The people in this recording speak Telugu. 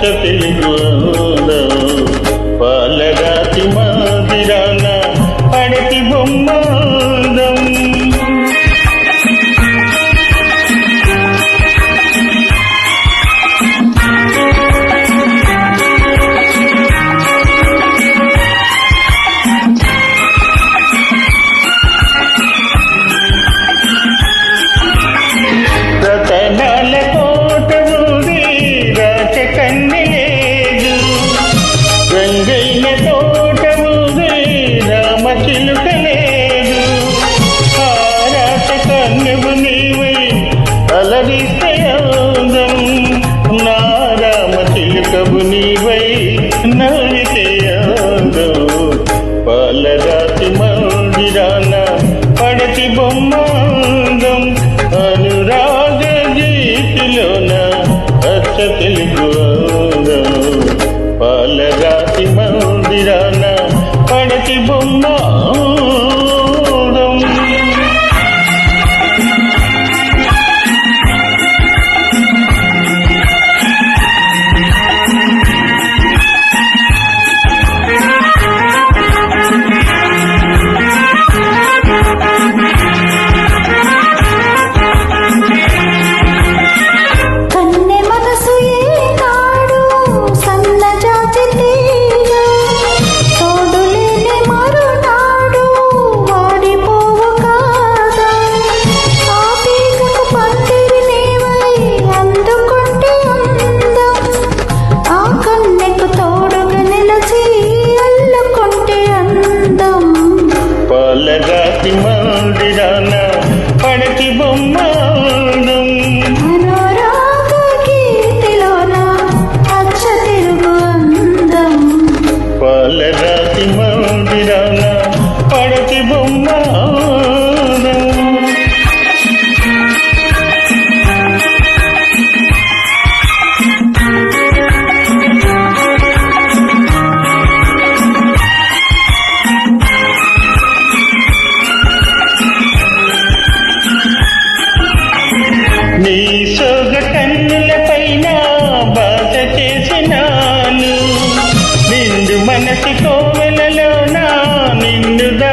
च కబు నీవై నవ్వితేయాదో పాలరాతి మందిరాన పడతి బొమ్మాందం అనురాగ గీతిలోన అచ్చ తెలుగు పాలరాతి మందిరాన పడతి బొమ్మ மந்திரான படத்தி பொம்மாடும் பாலராசி மந்திரான படத்தி பொம்மா మనసుతో వెలలోనా నిన్నుదా